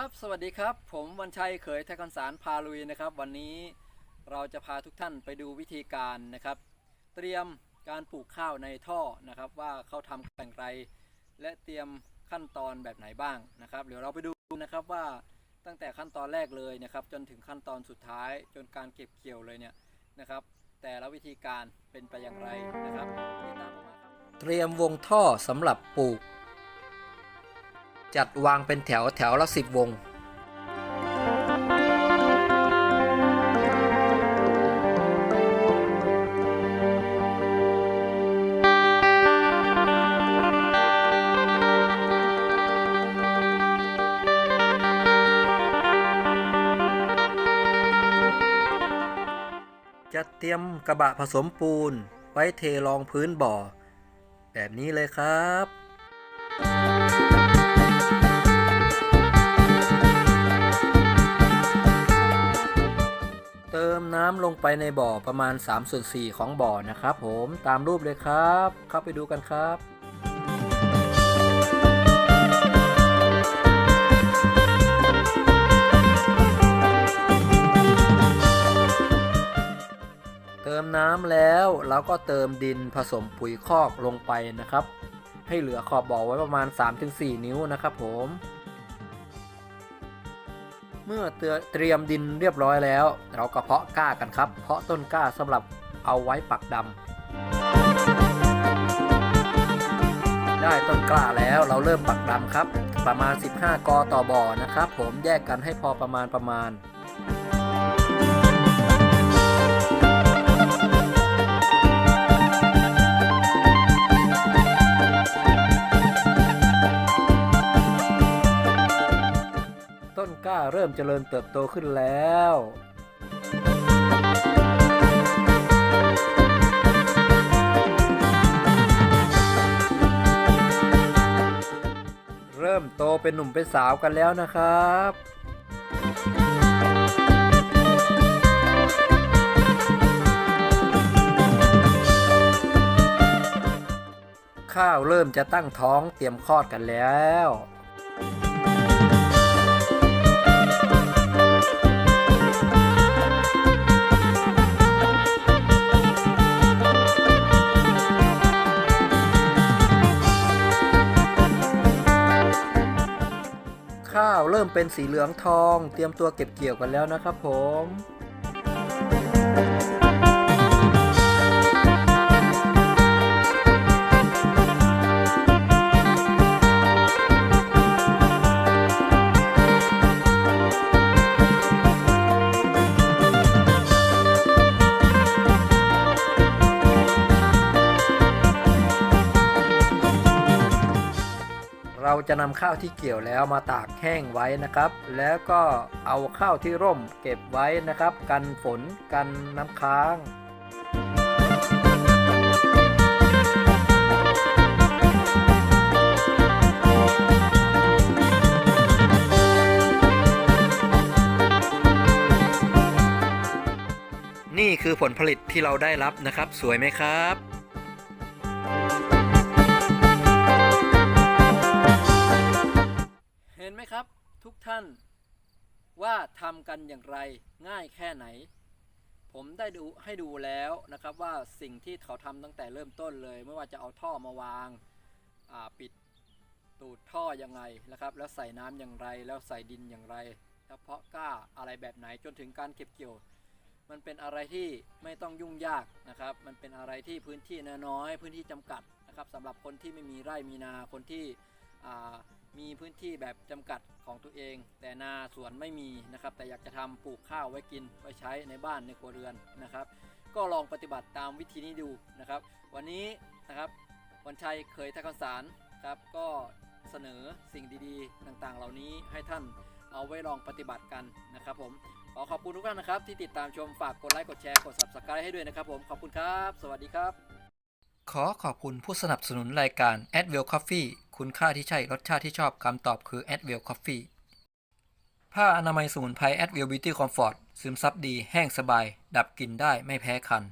ครับสวัสดีครับ ผมวันชัยเขยไทยคอนสารพาลุยนะครับ วันนี้เราจะพาทุกท่านไปดูวิธีการนะครับ เตรียมการปลูกข้าวในท่อนะครับ ว่าเขาทำอย่างไร และเตรียมขั้นตอนแบบไหนบ้างนะครับ เดี๋ยวเราไปดูนะครับว่าตั้งแต่ขั้นตอนแรกเลยนะครับ จนถึงขั้นตอนสุดท้าย จนการเก็บเกี่ยวเลยเนี่ยนะครับ แต่ละวิธีการเป็นไปอย่างไรนะครับติดตามผมมาครับเตรียมวงท่อสำหรับปลูก จัดวางเป็นแถวแถวละสิบวง จะเตรียมกระบะผสมปูน ไว้เทรองพื้นบ่อ แบบนี้เลยครับ เติมน้ำลงไปในบ่อประมาณ3ส่วน4ของบ่อนะครับผมตามรูปเลยครับ เข้าไปดูกันครับเติมน้ำแล้วเราก็เติมดินผสมปุ๋ยคอกลงไปนะครับ ให้เหลือขอบบ่อไว้ประมาณ 3-4 นิ้วนะครับผม เมื่อเตรียมดินเรียบร้อยแล้ว เราก็เพาะกล้ากันครับ เพาะต้นกล้าสำหรับเอาไว้ปักดำได้ต้นกล้าแล้วเราเริ่มปักดำครับ ประมาณ 15 กอต่อบ่อนะครับ ผมแยกกันให้พอประมาณประมาณ ต้นกล้าเริ่มเจริญเติบโตขึ้นแล้วเริ่มโตเป็นหนุ่มเป็นสาวกันแล้วนะครับ ข้าวเริ่มจะตั้งท้องเตรียมคลอดกันแล้ว ข้าวเริ่มเป็นสีเหลืองทอง เตรียมตัวเก็บเกี่ยวกันแล้วนะครับผม เราจะนำข้าวที่เกี่ยวแล้วมาตากแห้งไว้นะครับ แล้วก็เอาข้าวที่ร่มเก็บไว้นะครับ กันฝนกันน้ำค้างนี่คือผลผลิตที่เราได้รับนะครับ สวยไหมครับ ทุกท่านว่าทำกันอย่างไรง่ายแค่ไหน ผมได้ดูให้ดูแล้วนะครับว่าสิ่งที่เขาทำตั้งแต่เริ่มต้นเลย ไม่ว่าจะเอาท่อมาวางาปิดตูดท่อยังไงนะครับ แล้วใส่น้ำอย่างไร แล้วใส่ดินอย่างไร แล้วเพาะกล้าอะไรแบบไหนจนถึงการเก็บเกี่ยว มันเป็นอะไรที่ไม่ต้องยุ่งยากนะครับ มันเป็นอะไรที่พื้นที่น้อย พื้นที่จำกัดนะครับสำหรับคนที่ไม่มีไร่มีนาคนที่ มีพื้นที่แบบจำกัดของตัวเอง แต่นาสวนไม่มีนะครับ แต่อยากจะทำปลูกข้าวไว้กินไว้ใช้ในบ้านในครัวเรือนนะครับ ก็ลองปฏิบัติตามวิธีนี้ดูนะครับ วันนี้นะครับวันชัยเคยทักษสารครับก็เสนอสิ่งดีๆ ต่างๆ เหล่านี้ให้ท่านเอาไว้ลองปฏิบัติกันนะครับผมขอขอบคุณทุกท่านนะครับ ที่ติดตามชมฝากกดไลค์กดแชร์กด subscribe ให้ด้วยนะครับผมขอบคุณครับ สวัสดีครับ ขอขอบคุณผู้สนับสนุนรายการ a d w e l l Coffee คุณค่าที่ใช่รสชาติที่ชอบคำตอบคือ a d w e l l Coffee ผ้าอนามัยสมุนไพร a d w e l l Beauty Comfort ซึมซับดีแห้งสบาย ดับกลิ่นได้ไม่แพ้คัน